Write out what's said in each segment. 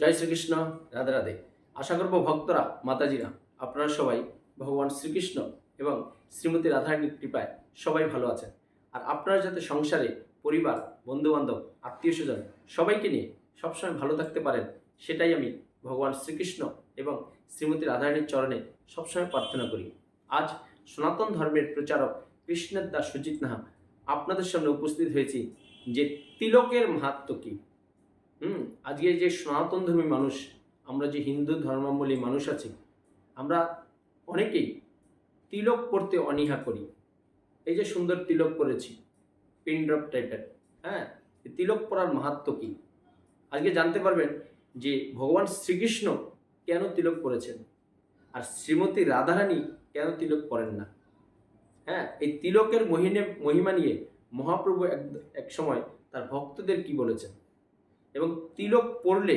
জয় শ্রীকৃষ্ণ, রাধে রাধে। আশা করব ভক্তরা, মাতাজিরা, আপনারা সবাই ভগবান শ্রীকৃষ্ণ এবং শ্রীমতী রাধারানীর কৃপায় সবাই ভালো আছেন। আর আপনারা যাতে সংসারে পরিবার, বন্ধুবান্ধব, আত্মীয় স্বজন সবাইকে নিয়ে সবসময় ভালো থাকতে পারেন, সেটাই আমি ভগবান শ্রীকৃষ্ণ এবং শ্রীমতী রাধারানীর চরণে সবসময় প্রার্থনা করি। আজ সনাতন ধর্মের প্রচারক কৃষ্ণের দাস সুজিত নাহা আপনাদের সামনে উপস্থিত হয়েছি যে তিলকের মাহাত্ম কী? হুম, আজকে যে সনাতন ধর্মী মানুষ, আমরা যে হিন্দু ধর্মাবলী মানুষ আছি, আমরা অনেকেই তিলক পড়তে অনীহা করি। এই যে সুন্দর তিলক পরেছি পিনড্রপ টাইপের হ্যাঁ তিলক পরার মাহাত্ম কী? আজকে জানতে পারবেন যে ভগবান শ্রীকৃষ্ণ কেন তিলক করেছেন আর শ্রীমতী রাধারানী কেন তিলক করেন না? হ্যাঁ এই তিলকের মহিনে, মহিমা নিয়ে মহাপ্রভু এক এক সময় তার ভক্তদের কি বলেছেন? এবং তিলক পড়লে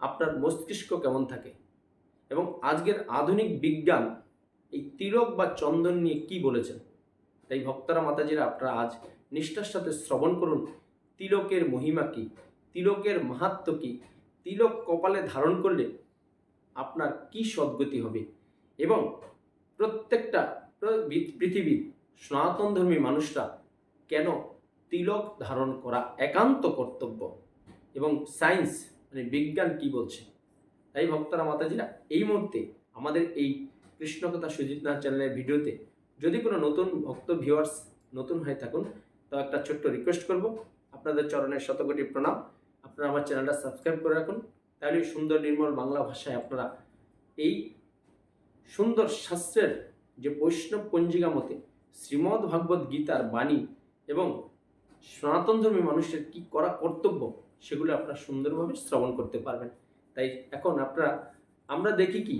আপনার মস্তিষ্ক কেমন থাকে? এবং আজকের আধুনিক বিজ্ঞান এই তিলক বা চন্দন নিয়ে কি বলেছেন? তাই ভক্তরা, মাতাজিরা আপনারা আজ নিষ্ঠার সাথে শ্রবণ করুন, তিলকের মহিমা কি? তিলকের মাহাত্ম কি? তিলক কপালে ধারণ করলে আপনার কি সদ্গতি হবে? এবং প্রত্যেকটা পৃথিবীর সনাতন ধর্মী মানুষরা কেন তিলক ধারণ করা একান্ত কর্তব্য? এবং সায়েন্স মানে বিজ্ঞান কি বলছে? তাই ভক্তরা, মাতাজিরা এই মুহূর্তে আমাদের এই কৃষ্ণকথা সুজিত নাথ চ্যানেলের ভিডিওতে যদি কোনো নতুন ভক্ত ভিউয়ার্স নতুন হয়ে থাকুন, তো একটা ছোট্ট রিকোয়েস্ট করব। আপনাদের চরণের শতকোটি প্রণাম। আপনারা আমার চ্যানেলটা সাবস্ক্রাইব করে রাখুন। তাহলে সুন্দর নির্মল বাংলা ভাষায় আপনারা এই সুন্দর শাস্ত্রের যে বৈষ্ণব পঞ্জিকা মতে শ্রীমদ্ ভাগবত গীতার বাণী এবং সনাতন ধর্মী মানুষের কি করা কর্তব্য সেগুলো আপনারা সুন্দরভাবে শ্রবণ করতে পারবেন। তাই এখন আপনারা, আমরা দেখি কি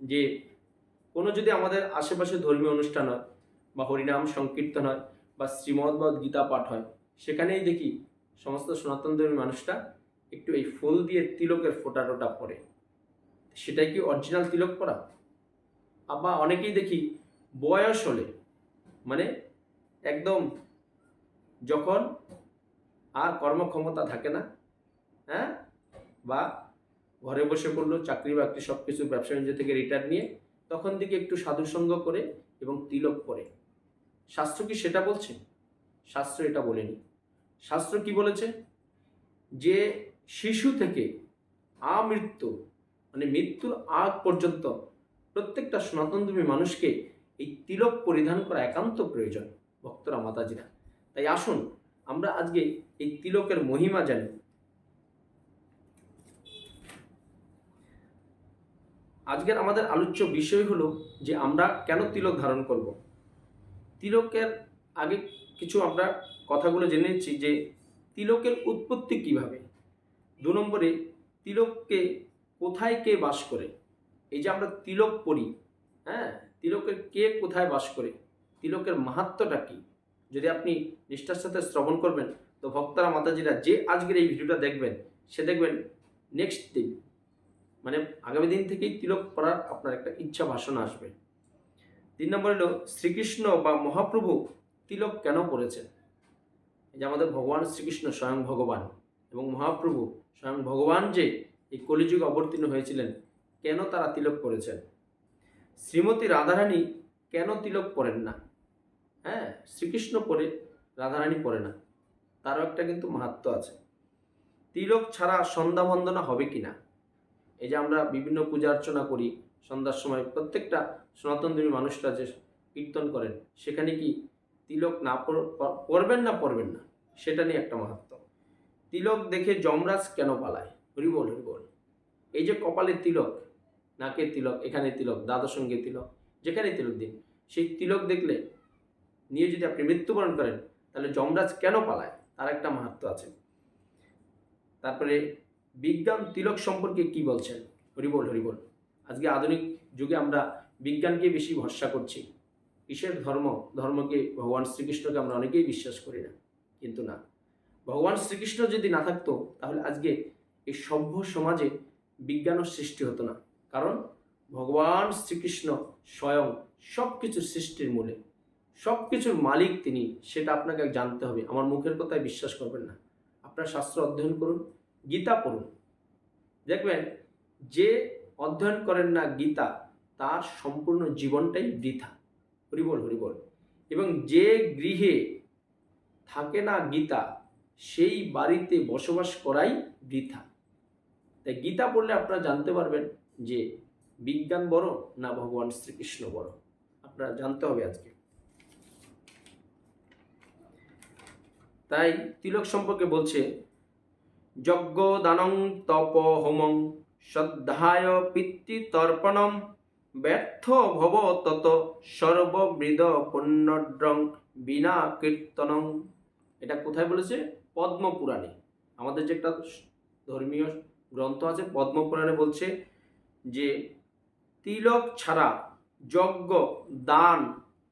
যে কোনো যদি আমাদের আশেপাশে ধর্মীয় অনুষ্ঠান হয় বা হরিনাম সংকীর্তন হয় বা শ্রীমদ্ গীতা পাঠ হয়, সেখানেই দেখি সমস্ত সনাতন ধর্মী মানুষটা একটু এই ফুল দিয়ে তিলকের ফোঁটা টোটা পরে। সেটাই কি অরিজিনাল তিলক পরা? আবার অনেকেই দেখি বয়স হলে মানে একদম যখন আর কর্মক্ষমতা থাকে না হ্যাঁ? বা ঘরে বসে পড়ল, চাকরি বাকরি সব কিছু ব্যবসা বাণিজ্য থেকে রিটায়ার নিয়ে, তখন থেকে একটু সাধুসঙ্গ করে এবং তিলক করে। শাস্ত্র কি সেটা বলছে? শাস্ত্র এটা বলেনি। শাস্ত্র কি বলেছে? যে শিশু থেকে আমৃত্যু মানে মৃত্যুর আগ পর্যন্ত প্রত্যেকটা সনাতনধর্মী মানুষকে এই তিলক পরিধান করা একান্ত প্রয়োজন, ভক্তরা, মাতাজিরা। তাই আসুন, আমরা আজকে এই তিলকের মহিমা জানি। আজকের আমাদের আলোচ্য বিষয় হলো যে আমরা কেন তিলক ধারণ করব। তিলকের আগে কিছু আমরা কথাগুলো জেনে নিচ্ছি যে তিলকের উৎপত্তি কীভাবে। দু নম্বরে তিলককে কোথায় কে বাস করে? এই যে আমরা তিলক পড়ি হ্যাঁ? তিলকের কে কোথায় বাস করে? তিলকের মাহাত্মটা কি? যদি আপনি নিষ্ঠার সাথে শ্রবণ করবেন, তো ভক্তরা, মাতাজিরা যে আজকের এই ভিডিওটা দেখবেন, সে দেখবেন নেক্সট দিন মানে আগামী দিন থেকেই তিলক পড়ার আপনার একটা ইচ্ছা ভাষণ আসবে। তিন নম্বর হলো, শ্রীকৃষ্ণ বা মহাপ্রভু তিলক কেন করেছেন? যে আমাদের ভগবান শ্রীকৃষ্ণ স্বয়ং ভগবান এবং মহাপ্রভু স্বয়ং ভগবান যে এই কলিযুগে অবতীর্ণ হয়েছিলেন, কেন তারা তিলক করেছেন? শ্রীমতী রাধারানী কেন তিলক করেন না? হ্যাঁ শ্রীকৃষ্ণ পরে রাধারানী পরে না। তারও একটা কিন্তু মাহাত্ম আছে। তিলক ছাড়া সন্ধ্যা বন্দনা হবে কি না? এই যে আমরা বিভিন্ন পূজা অর্চনা করি, সন্ধ্যার সময় প্রত্যেকটা সনাতন সনাতনধর্মী মানুষরা যে কীর্তন করেন, সেখানে কি তিলক না পর- প- পরবেন না পরবেন না? সেটা নিয়ে একটা মাহাত্ম তিলক দেখে যমরাজ কেন পালায়? হরিবল হরিবল এই যে কপালে তিলক, নাকে তিলক, এখানে তিলক দ্বাদশঙ্গে তিলক যেখানে তিলক দিন, সেই তিলক দেখলে নিয়ে যদি আপনি মৃত্যুবরণ করেন, তাহলে যমরাজ কেন পালায়? তার একটা মাহাত্ম আছে। তারপরে বিজ্ঞান তিলক সম্পর্কে কি বলছেন? হরিবল হরিবল আজকে আধুনিক যুগে আমরা বিজ্ঞানকে বেশি ভরসা করছি। কিসের ধর্ম? ধর্মকে ভগবান শ্রীকৃষ্ণকে আমরা অনেকেই বিশ্বাস করি না, কিন্তু না। ভগবান শ্রীকৃষ্ণ যদি না থাকতো, তাহলে আজকে এই সভ্য সমাজে বিজ্ঞানও সৃষ্টি হতো না। কারণ ভগবান শ্রীকৃষ্ণ স্বয়ং সব কিছু সৃষ্টির মূলে। সব কিছুর মালিক তিনি, সেটা আপনাকে জানতে হবে। আমার মুখের কথায় বিশ্বাস করবেন না। আপনার শাস্ত্র অধ্যয়ন করুন গীতা পড়ুন। দেখবেন যে অধ্যয়ন করেন না গীতা, তার সম্পূর্ণ জীবনটাই বৃথা। হরিবল হরিবল। এবং যে গৃহে থাকে না গীতা, সেই বাড়িতে বসবাস করাই বৃথা। তাই গীতা পড়লে আপনারা জানতে পারবেন যে বিজ্ঞান বড় না ভগবান শ্রীকৃষ্ণ বড়। আপনারা জানতে হবে আজকে। তাই তিলক সম্পর্কে বলছে যজ্ঞ দানং তপ হোমং শ্রদ্ধায় পিতৃতর্পণম ব্যর্থ ভব তত সর্ববৃদ পুণ্যড্রং বিনা কীর্তনং। এটা কোথায় বলেছে? পদ্মপুরাণে। আমাদের যে একটা ধর্মীয় গ্রন্থ আছে, পদ্মপুরাণে বলছে যে তিলক ছাড়া যজ্ঞ, দান,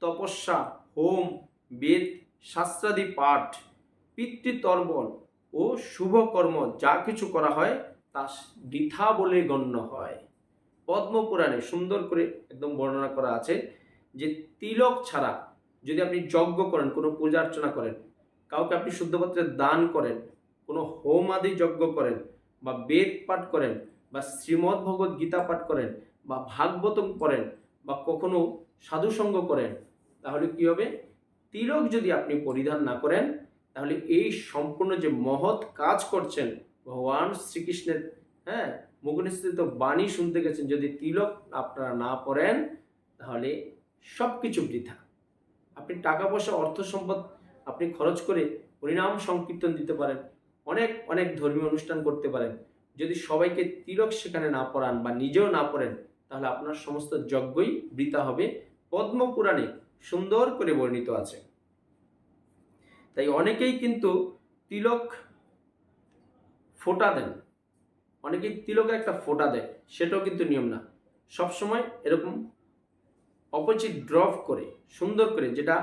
তপস্যা, হোম, বেদ, শাস্ত্রাদি পাঠ, পিতৃতর্পণ ও শুভকর্ম যা কিছু করা হয়, তা বৃথা বলে গণ্য হয়। পদ্মপুরাণে সুন্দর করে একদম বর্ণনা করা আছে যে তিলক ছাড়া যদি আপনি যজ্ঞ করেন, কোনো পূজা অর্চনা করেন, কাউকে আপনি শুদ্ধপত্রে দান করেন, কোনো হোম আদি যজ্ঞ করেন, বা বেদ পাঠ করেন, বা শ্রীমদ্ ভগবত গীতা পাঠ করেন, বা ভাগবতম করেন বা কখনো সাধুসঙ্গ করেন, তাহলে কি হবে? তিলক যদি আপনি পরিধান না করেন তাহলে এই সম্পূর্ণ যে মহৎ কাজ করছেন ভগবান শ্রীকৃষ্ণের হ্যাঁ? মুখনিস্থিত বাণী শুনতে গেছেন, যদি তিলক আপনারা না পড়েন, তাহলে সব কিছু বৃথা। আপনি টাকা পয়সা, অর্থ সম্পদ আপনি খরচ করে হরিনাম সংকীর্তন দিতে পারেন, অনেক অনেক ধর্মীয় অনুষ্ঠান করতে পারেন। যদি সবাইকে তিলক সেখানে না পড়ান বা নিজেও না পড়েন, তাহলে আপনার সমস্ত যজ্ঞই বৃথা হবে। পদ্মপুরাণে সুন্দর করে বর্ণিত আছে। তাই অনেকেই কিন্তু তিলক ফোঁটা দেন। অনেকেই তিলকে একটা ফোঁটা দেয়, সেটাও কিন্তু নিয়ম না। সবসময় এরকম অপোজিট ড্রপ করে, সুন্দর করে, যেটা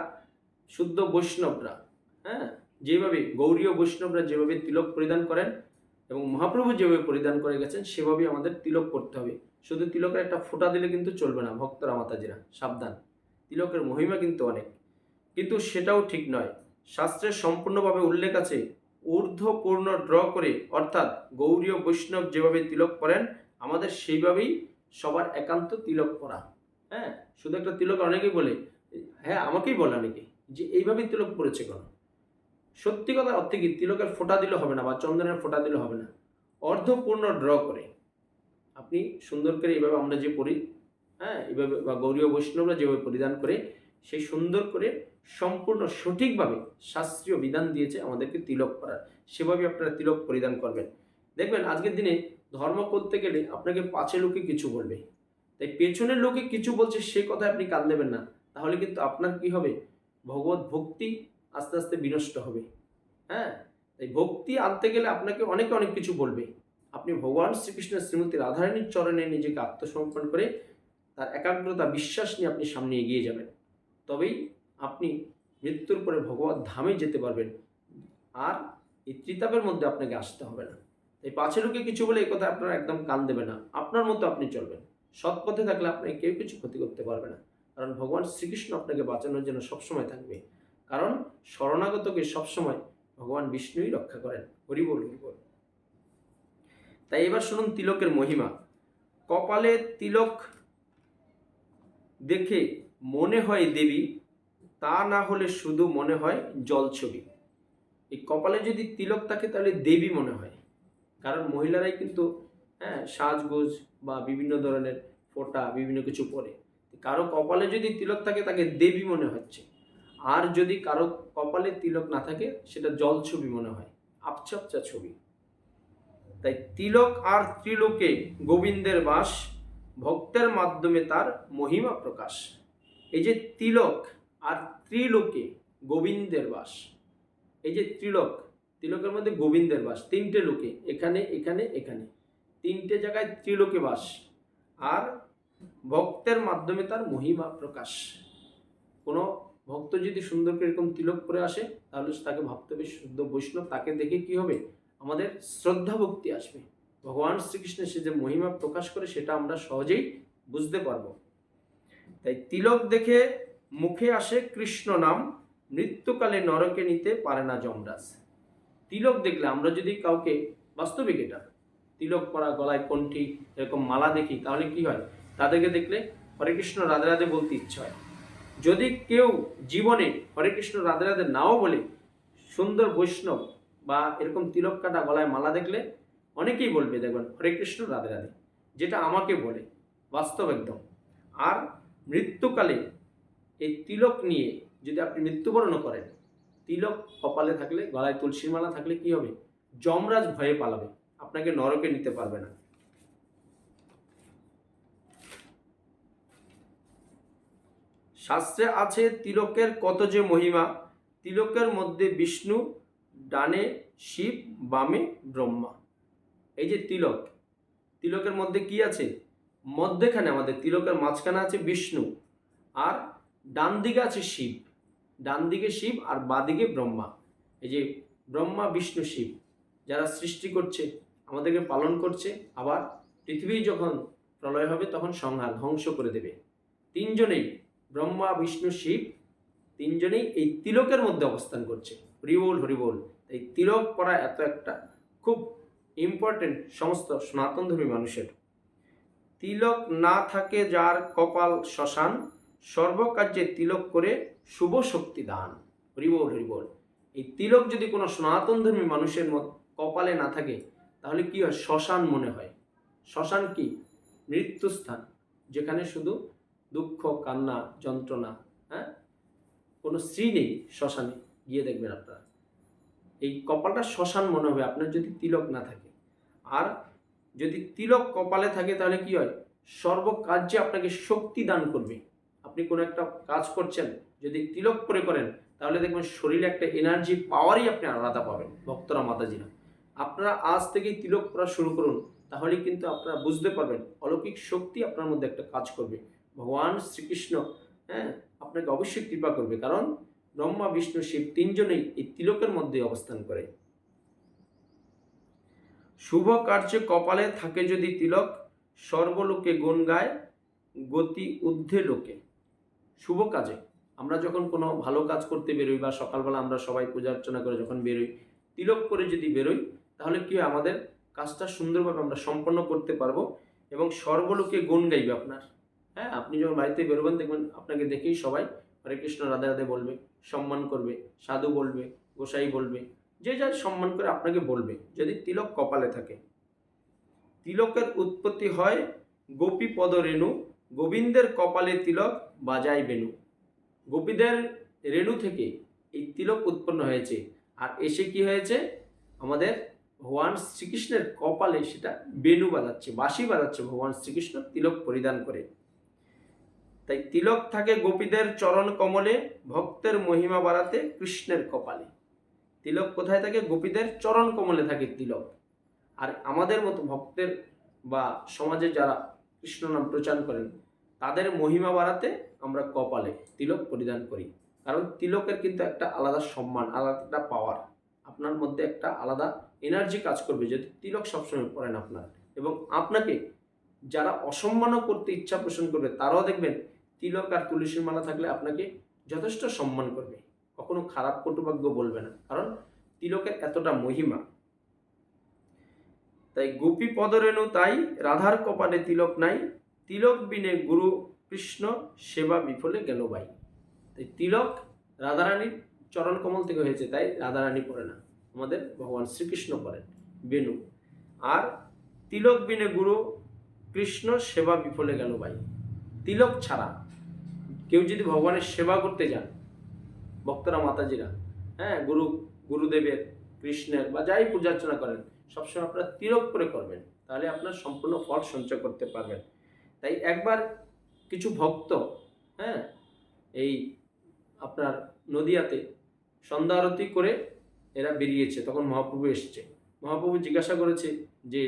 শুদ্ধ বৈষ্ণবরা হ্যাঁ? যেভাবে গৌরীয় বৈষ্ণবরা যেভাবে তিলক পরিধান করেন এবং মহাপ্রভু যেভাবে পরিধান করে গেছেন, সেভাবেই আমাদের তিলক করতে হবে। শুধু তিলকের একটা ফোঁটা দিলে কিন্তু চলবে না, ভক্তরা, মাতাজিরা, সাবধান। তিলকের মহিমা কিন্তু অনেক। কিন্তু সেটাও ঠিক নয় শাস্ত্রের সম্পূর্ণভাবে উল্লেখ আছে। ঊর্ধ্বপূর্ণ ড্র করে, অর্থাৎ গৌরীয় বৈষ্ণব যেভাবে তিলক করেন, আমাদের সেইভাবেই সবার একান্ত তিলক করা। হ্যাঁ শুধু একটা তিলক অনেকেই বলে হ্যাঁ আমাকেই বলে অনেকে, যে এইভাবেই তিলক পড়েছে কেন? সত্যি কথা অর্থে কি, তিলকের ফোঁটা দিলে হবে না বা চন্দনের ফোঁটা দিলে হবে না। অর্ধপূর্ণ ড্র করে। আপনি সুন্দর করে এইভাবে আমরা যে পড়ি হ্যাঁ এইভাবে বা গৌরীয় বৈষ্ণবরা যেভাবে পরিধান করে, সেই সুন্দর করে সম্পূর্ণ সঠিকভাবে শাস্ত্রীয় বিধান দিয়েছে আমাদেরকে তিলক করার। সেভাবে আপনারা তিলক পরিধান করবেন। দেখবেন আজকের দিনে ধর্ম করতে গেলে আপনাকে পাঁচে লোকে কিছু বলবে। তাই পেছনের লোকে কিছু বলছে সে কথা আপনি কান দেবেন না। তাহলে কিন্তু আপনার কি হবে? ভগবত ভক্তি আস্তে আস্তে বিনষ্ট হবে। হ্যাঁ? তাই ভক্তি আনতে গেলে আপনাকে অনেকে অনেক কিছু বলবে। আপনি ভগবান শ্রীকৃষ্ণের শ্রীমতী রাধারানীর চরণে নিজেকে আত্মসমর্পণ করে তার একাগ্রতা, বিশ্বাস নিয়ে আপনি সামনে এগিয়ে যাবেন। তবেই আপনি মৃত্যুর পরে ভগবত ধামে যেতে পারবেন। আর এই ত্রিতাপের মধ্যে আপনাকে আসতে হবে না। তাই পাছে লোকে কিছু বলে এই কথা আপনারা একদম কান দেবে না। আপনার মতো আপনি চলবেন। সৎ পথে থাকলে আপনাকে কেউ কিছু ক্ষতি করতে পারবে না। কারণ ভগবান শ্রীকৃষ্ণ আপনাকে বাঁচানোর জন্য সবসময় থাকবে। কারণ শরণাগতকে সবসময় ভগবান বিষ্ণুই রক্ষা করেন। হরি বল হরি বল। তাই এবার শুনুন তিলকের মহিমা। কপালে তিলক দেখে মনে হয় দেবী তা না হলে শুধু মনে হয় জলছবি এই কপালে যদি তিলক থাকে তাহলে দেবী মনে হয়। কারণ মহিলারাই কিন্তু হ্যাঁ সাজগোজ বা বিভিন্ন ধরনের ফোঁটা, বিভিন্ন কিছু পরে। কারও কপালে যদি তিলক থাকে তাকে দেবী মনে হচ্ছে। আর যদি কারও কপালে তিলক না থাকে, সেটা জল ছবি মনে হয়। আপচা আপচা ছবি। তাই তিলক আর ত্রিলোকে গোবিন্দের বাস, ভক্তের মাধ্যমে তার মহিমা প্রকাশ। এই যে তিলক আর ত্রিলোকে গোবিন্দের বাস। এই যে ত্রিলোক তিলকের মধ্যে গোবিন্দের বাস, তিনটে লোকে, এখানে এখানে এখানে। তিনটে জায়গায় ত্রিলোকে বাস। আর ভক্তের মাধ্যমে তার মহিমা প্রকাশ। কোনো ভক্ত যদি সুন্দর করে এরকম তিলক করে আসে, তাহলে তাকে হবে শুদ্ধ বৈষ্ণব, তাকে দেখে কি হবে? আমাদের শ্রদ্ধা ভক্তি আসবে। ভগবান শ্রীকৃষ্ণের সে যে মহিমা প্রকাশ করে, সেটা আমরা সহজেই বুঝতে পারব। তাই তিলক দেখে মুখে আসে কৃষ্ণ নাম, মৃত্যুকালে নরকে নিতে পারে না যমরাজ। তিলক দেখলে আমরা যদি কাউকে বাস্তবিক এটা, তিলক পরা গলায় কণ্ঠি এরকম মালা দেখি, তাহলে কি হয়? তাদেরকে দেখলে হরে কৃষ্ণ, রাধে রাধে বলতে ইচ্ছা হয়। যদি কেউ জীবনে হরে কৃষ্ণ, রাধে রাধে নাও বলে সুন্দর বৈষ্ণব বা এরকম তিলক কাটা গলায় মালা দেখলে অনেকেই বলবে, দেখবেন হরে কৃষ্ণ, রাধে রাধে, যেটা আমাকে বলে, বাস্তব একদম। আর মৃত্যুকালে এই তিলক নিয়ে যদি আপনি মৃত্যুবরণ করেন, তিলক কপালে থাকলে, গলায় তুলসীর মালা থাকলে কি হবে? যমরাজ ভয়ে পালাবে। আপনাকে নরকে নিতে পারবে না। শাস্ত্রে আছে, তিলকের কত যে মহিমা, তিলকের মধ্যে বিষ্ণু, ডানে শিব, বামে ব্রহ্মা। এই যে তিলক, তিলকের মধ্যে কি আছে? মধ্যেখানে আমাদের তিলকের মাঝখানে আছে বিষ্ণু। আর ডান দিকে আছে শিব। ডান দিকে শিব আর বাদিকে ব্রহ্মা। এই যে ব্রহ্মা, বিষ্ণু, শিব, যারা সৃষ্টি করছে, আমাদেরকে পালন করছে, আবার পৃথিবী যখন প্রলয় হবে তখন সংহার ধ্বংস করে দেবে। তিনজনেই ব্রহ্মা, বিষ্ণু, শিব, তিনজনেই এই তিলকের মধ্যে অবস্থান করছে। হরিবোল হরিবোল। এই তিলক পরা এত একটা খুব ইম্পর্টেন্ট সমস্ত সনাতনধর্মী মানুষের। তিলক না থাকে যার কপাল শ্মশান সর্বকার্যে তিলক করে শুভ শক্তি দান। হরিবোল হরিবোল এই তিলক যদি কোনো সনাতনধর্মী মানুষের মত কপালে না থাকে, তাহলে কি হয়? শ্মশান মনে হয়। শ্মশান কি? মৃত্যুস্থান, যেখানে শুধু দুঃখ, কান্না, যন্ত্রণা হ্যাঁ? কোনো স্ত্রী নেই শ্মশানে, গিয়ে দেখবেন আপনারা। এই কপালটা শ্মশান মনে হবে, আপনার যদি তিলক না থাকে। আর যদি তিলক কপালে থাকে, তাহলে কি হয়? সর্বকার্যে আপনাকে শক্তি দান করবে। আপনি কোনো একটা কাজ করছেন, যদি তিলক করে করেন, তাহলে দেখবেন শরীরে একটা এনার্জি পাওয়ারই আপনি আলাদা পাবেন, ভক্তরা, মাতাজিরা। আপনারা আজ থেকেই তিলক করা শুরু করুন তাহলে কিন্তু আপনারা বুঝতে পারবেন অলৌকিক শক্তি আপনার মধ্যে একটা কাজ করবে। ভগবান শ্রীকৃষ্ণ হ্যাঁ আপনাকে অবশ্যই কৃপা করবে, কারণ ব্রহ্মা, বিষ্ণু, শিব তিনজনেই এই তিলকের মধ্যে অবস্থান করে। শুভ কার্যে কপালে থাকে যদি তিলক, সর্বলোকে গুণ গায়, গতি ঊর্ধ্বে লোকে। শুভ কাজে। আমরা যখন কোনো ভালো কাজ করতে বেরোই বা সকালবেলা আমরা সবাই পূজা অর্চনা করে যখন বেরোই, তিলক করে যদি বেরোই, তাহলে কি হয় আমাদের কাজটা সুন্দরভাবে আমরা সম্পন্ন করতে পারব এবং সর্বলোকে গুণ গাইবে আপনার। হ্যাঁ আপনি যখন বাড়িতে বেরোবেন, দেখবেন আপনাকে দেখেই সবাই হরে কৃষ্ণ, রাধে রাধে বলবে, সম্মান করবে, সাধু বলবে, গোসাই বলবে, যে যার সম্মান করে আপনাকে বলবে, যদি তিলক কপালে থাকে। তিলকের উৎপত্তি হয় গোপী পদ রেণু গোবিন্দের কপালে তিলক বাজায় বেনু। গোপীদের রেণু থেকে এই তিলক উৎপন্ন হয়েছে। আর এসে কি হয়েছে? আমাদের ভগবান শ্রীকৃষ্ণের কপালে সেটা বেনু বাজাচ্ছে, বাঁশি বাজাচ্ছে। ভগবান শ্রীকৃষ্ণ তিলক পরিধান করে। তাই তিলক থাকে গোপীদের চরণ কমলে, ভক্তের মহিমা বাড়াতে কৃষ্ণের কপালে। তিলক কোথায় থাকে? গোপীদের চরণ কমলে থাকে তিলক। আর আমাদের মতো ভক্তের বা সমাজে যারা কৃষ্ণ নাম প্রচার করেন। তাদের মহিমা বাড়াতে আমরা কপালে তিলক পরিধান করি। কারণ তিলকের কিন্তু একটা আলাদা সম্মান, আলাদা একটা পাওয়ার আপনার মধ্যে একটা আলাদা এনার্জি কাজ করবে যদি তিলক সবসময় পড়েন আপনার। এবং আপনাকে যারা অসম্মানও করতে ইচ্ছা পোষণ করবে, তারাও দেখবেন তিলক আর তুলসীর মালা থাকলে আপনাকে যথেষ্ট সম্মান করবে। কখনো খারাপ কটুভাগ্য বলবে না। কারণ তিলকের এতটা মহিমা তাই গোপী পদরেণু তাই, রাধার কপালে তিলক নাই, তিলক বিনে গুরু কৃষ্ণ সেবা বিফলে গেল ভাই তাই তিলক রাধারানীর চরণ কমল থেকে হয়েছে, তাই রাধারানী পড়ে না, আমাদের ভগবান শ্রীকৃষ্ণ করেন বেনু আর তিলক বিনে গুরু কৃষ্ণ সেবা বিফলে গেল ভাই তিলক ছাড়া কেউ যদি ভগবানের সেবা করতে যান, ভক্তরা মাতাজিরা হ্যাঁ গুরু, গুরুদেবের, কৃষ্ণের বা যাই পূজা অর্চনা করেন সবসময় আপনারা তিরক করে করবেন, তাহলে আপনার সম্পূর্ণ ফল সঞ্চয় করতে পারবেন। তাই একবার কিছু ভক্ত হ্যাঁ এই আপনার নদিয়াতে সন্ধ্যা আরতি করে এরা বেরিয়েছে, তখন মহাপ্রভু এসেছে। মহাপ্রভু জিজ্ঞাসা করেছে যে,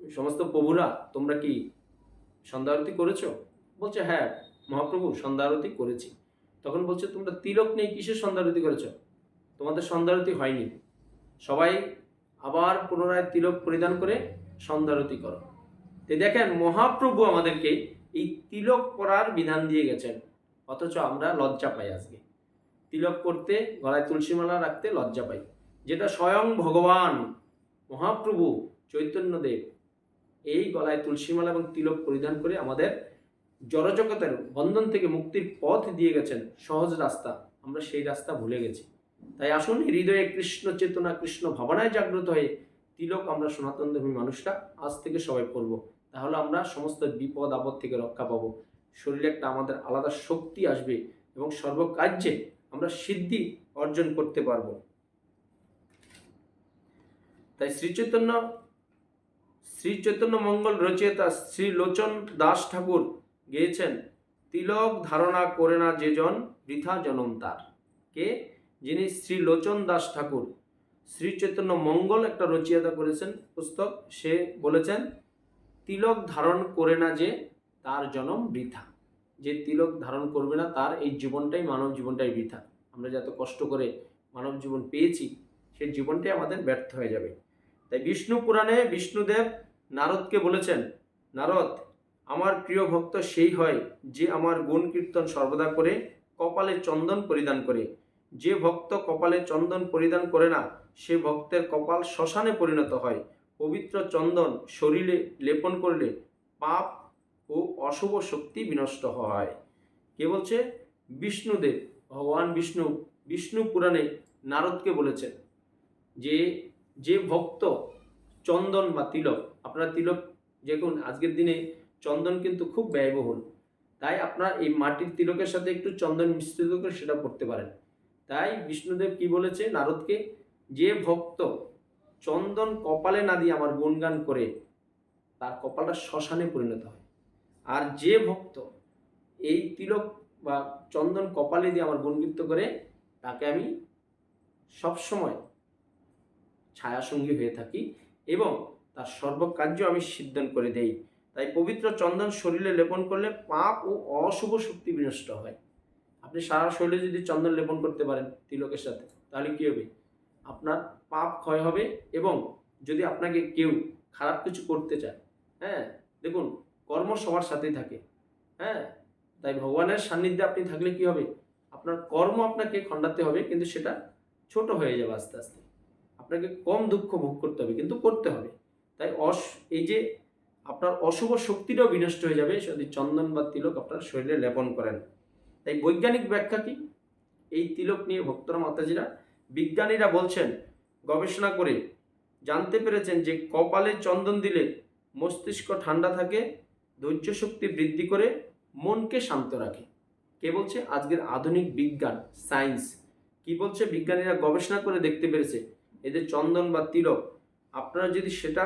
সমস্ত প্রভুরা, তোমরা কি সন্ধ্যা আরতি করেছ? বলছে হ্যাঁ মহাপ্রভু সন্ধ্যা আরতি করেছি। তখন বলছে, তোমরা তিলক নেই কিসের সন্ধ্যা আরতি করেছ? তোমাদের সন্ধ্যা আরতি হয়নি। সবাই আবার পুনরায় তিলক পরিধান করে সন্ধ্যা আরতি করো। তো দেখেন মহাপ্রভু আমাদেরকে এই তিলক পরার বিধান দিয়ে গেছেন। অথচ আমরা লজ্জা পাই আজকে। তিলক করতে, গলায় তুলসীমালা রাখতে লজ্জা পাই। যেটা স্বয়ং ভগবান, মহাপ্রভু চৈতন্যদেব এই গলায় তুলসীমালা এবং তিলক পরিধান করে আমাদের জড়জগতের বন্ধন থেকে মুক্তির পথ দিয়ে গেছেন। সহজ রাস্তা। আমরা সেই রাস্তা ভুলে গেছি। তাই আসুন, হৃদয়ে কৃষ্ণ চেতনা, কৃষ্ণ ভাবনায় জাগ্রত হয়ে তিলক, আমরা সনাতন ধর্মী মানুষরা আজ থেকে সবাই করব। তাহলে আমরা সমস্ত বিপদ, আপদ থেকে রক্ষা পাবো। শরীরে একটা আমাদের আলাদা শক্তি আসবে এবং সর্বকার্যে আমরা সিদ্ধি অর্জন করতে পারব। তাই শ্রী চৈতন্য, শ্রী মঙ্গল রচয়িতা শ্রী লোচন দাস ঠাকুর গেয়েছেন, তিলক ধারণা করে না যেজন বৃথা জনম তার। কে? যিনি শ্রী লোচন দাস ঠাকুর, শ্রী চৈতন্য মঙ্গল একটা রচয়িতা করেছেন পুস্তক, সে বলেছেন, তিলক ধারণ করে না যে তার জনম বৃথা। যে তিলক ধারণ করবে না, তার এই জীবনটাই, মানব জীবনটাই বৃথা। আমরা যত কষ্ট করে মানব জীবন পেয়েছি সেই জীবনটাই আমাদের ব্যর্থ হয়ে যাবে। তাই বিষ্ণু পুরাণে বিষ্ণুদেব নারদকে বলেছেন, নারদ, আমার প্রিয় ভক্ত সেই হয় যে আমার গুণ কীর্তন সর্বদা করে, কপালে চন্দন পরিধান করে যে ভক্ত কপালে চন্দন পরিধান করে না, সে ভক্তের কপাল শ্মশানে পরিণত হয়। পবিত্র চন্দন শরীরে লেপন করলে পাপ ও অশুভ শক্তি বিনষ্ট হয়। কে বলছে? বিষ্ণুদেব। ভগবান বিষ্ণু। বিষ্ণু পুরাণে নারদকে বলেছেন যে যে ভক্ত চন্দন বা তিলক, আপনার তিলক দেখুন, আজকের দিনে চন্দন কিন্তু খুব ব্যয়বহুল। তাই আপনার এই মাটির তিলকের সাথে একটু চন্দন মিশ্রিত করে সেটা করতে পারেন। তাই বিষ্ণুদেব কি বলেছে? নারদকে, যে ভক্ত চন্দন কপালে না দিয়ে আমার গুণগান করে, তার কপালটা শ্মশানে পরিণত হয়। আর যে ভক্ত এই তিলক বা চন্দন কপালে দিয়ে আমার গুণকীর্ত করে, তাকে আমি সবসময় ছায়াসঙ্গী হয়ে থাকি এবং তার সর্বকার্য আমি সিদ্ধান করে দেই। তাই পবিত্র চন্দন শরীরে লেপন করলে পাপ ও অশুভ শক্তি বিনষ্ট হয়। আপনি সারা শরীরে যদি চন্দন লেপন করতে পারেন তিলকের সাথে, তাহলে কী হবে? আপনার পাপ ক্ষয় হবে এবং যদি আপনাকে কেউ খারাপ কিছু করতে চায় হ্যাঁ দেখুন, কর্ম সবার সাথেই থাকে হ্যাঁ তাই ভগবানের সান্নিধ্যে আপনি থাকলে কি হবে? আপনার কর্ম আপনাকে খণ্ডাতে হবে, কিন্তু সেটা ছোট হয়ে যাবে আস্তে আস্তে। আপনাকে কম দুঃখ ভোগ করতে হবে, কিন্তু করতে হবে। তাই অস, এই যে আপনার অশুভ শক্তিটাও বিনষ্ট হয়ে যাবে যদি চন্দন বা তিলক আপনার শরীরে লেপন করেন। তাই বৈজ্ঞানিক ব্যাখ্যা কি? এই তিলক নিয়ে ভক্তরা, মাতাজিরা, বিজ্ঞানীরা বলছেন, গবেষণা করে জানতে পেরেছেন যে কপালে চন্দন দিলে মস্তিষ্ক ঠান্ডা থাকে, ধৈর্য শক্তি বৃদ্ধি করে, মনকে শান্ত রাখে। কে বলছে? আজকের আধুনিক বিজ্ঞান, সায়েন্স। কি বলছে? বিজ্ঞানীরা গবেষণা করে দেখতে পেরেছে। এদের চন্দন বা তিলক, আপনারা যদি সেটা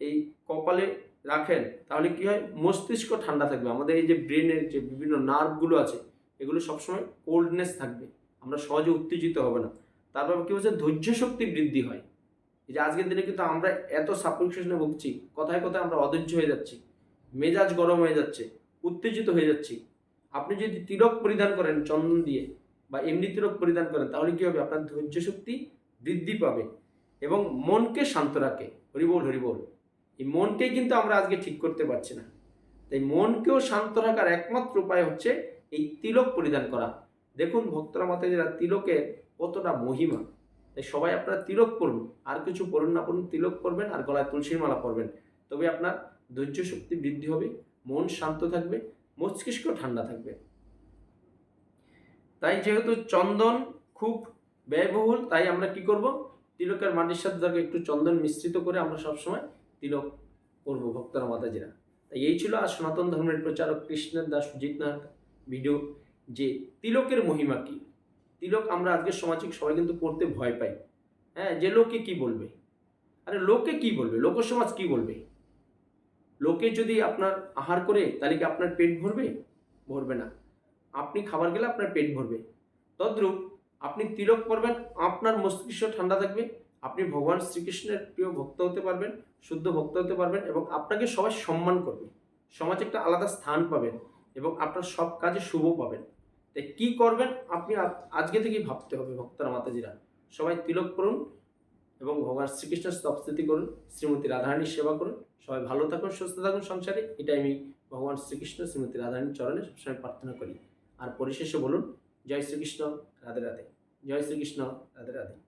এই কপালে রাখেন, তাহলে কি হয়? মস্তিষ্ক ঠান্ডা থাকবে। আমাদের এই যে ব্রেনের যে বিভিন্ন নার্ভগুলো আছে, এগুলো সবসময় কোল্ডনেস থাকবে। আমরা সহজে উত্তেজিত হবে না। তারপর কি হচ্ছে? ধৈর্য শক্তি বৃদ্ধি হয়। এই যে আজকের দিনে কিন্তু আমরা এত সাপোর্টেশনে ভুগছি, কথায় কথায় আমরা অধৈর্য হয়ে যাচ্ছি, মেজাজ গরম হয়ে যাচ্ছে, উত্তেজিত হয়ে যাচ্ছি। আপনি যদি তিলক পরিধান করেন চন্দন দিয়ে বা এমনি তিলক পরিধান করেন, তাহলে কী হবে? আপনার ধৈর্য শক্তি বৃদ্ধি পাবে এবং মনকে শান্ত রাখে। হরিবোল হরিবোল। এই মনকেই কিন্তু আমরা আজকে ঠিক করতে পারছি না। তাই মনকেও শান্ত রাখার একমাত্র উপায় হচ্ছে এই তিলক পরিধান করা। দেখুন ভক্তরা মাতাজিরা তিলকের কতটা মহিমা। তাই সবাই আপনারা তিলক করুন আর কিছু পড়ুন না পড়ুন, তিলক করবেন আর গলায় তুলসীর মালা পরবেন তবে আপনার ধৈর্য শক্তি বৃদ্ধি হবে, মন শান্ত থাকবে, মস্তিষ্ক ঠান্ডা থাকবে। তাই যেহেতু চন্দন খুব ব্যয়বহুল, তাই আমরা কি করব? তিলকের মাটির সাথে একটু চন্দন মিশ্রিত করে আমরা সবসময় তিলক করব ভক্তরা মাতাজিরা। তাই এই ছিল আর সনাতন ধর্মের প্রচারক কৃষ্ণের দাস সুজিতনাথ ভিডিও যে তিলকের মহিমা কি? তিলক আমরা আজকের সামাজিক সবাই কিন্তু পড়তে ভয় পাই। হ্যাঁ যে লোকে কি বলবে? আরে লোকে কি বলবে? লোক সমাজ কি বলবে? লোকে যদি আপনার আহার করে, তাহলে কি আপনার পেট ভরবে? ভরবে না। আপনি খাবার গেলে আপনার পেট ভরবে। তদ্রূপ আপনি তিলক করবেন, আপনার মস্তিষ্ক ঠান্ডা থাকবে আপনি ভগবান শ্রীকৃষ্ণের প্রিয় ভক্ত হতে পারবেন, শুদ্ধ ভক্ত হতে পারবেন এবং আপনাকে সবাই সম্মান করবে। সমাজে একটা আলাদা স্থান পাবেন এবং আপনার সব কাজে শুভ পাবেন। তাই কী করবেন আপনি আজকে থেকেই ভাবতে হবে ভক্তরা, মাতাজিরা। সবাই তিলক করুন এবং ভগবান শ্রীকৃষ্ণের স্তবস্তুতি করুন, শ্রীমতী রাধারানীর সেবা করুন। সবাই ভালো থাকুন, সুস্থ থাকুন সংসারে। এটাই আমি ভগবান শ্রীকৃষ্ণ, শ্রীমতী রাধারানীর চরণে সবসময় প্রার্থনা করি। আর পরিশেষে বলুন, জয় শ্রীকৃষ্ণ, রাধে রাধে। জয় শ্রীকৃষ্ণ, রাধে রাধে।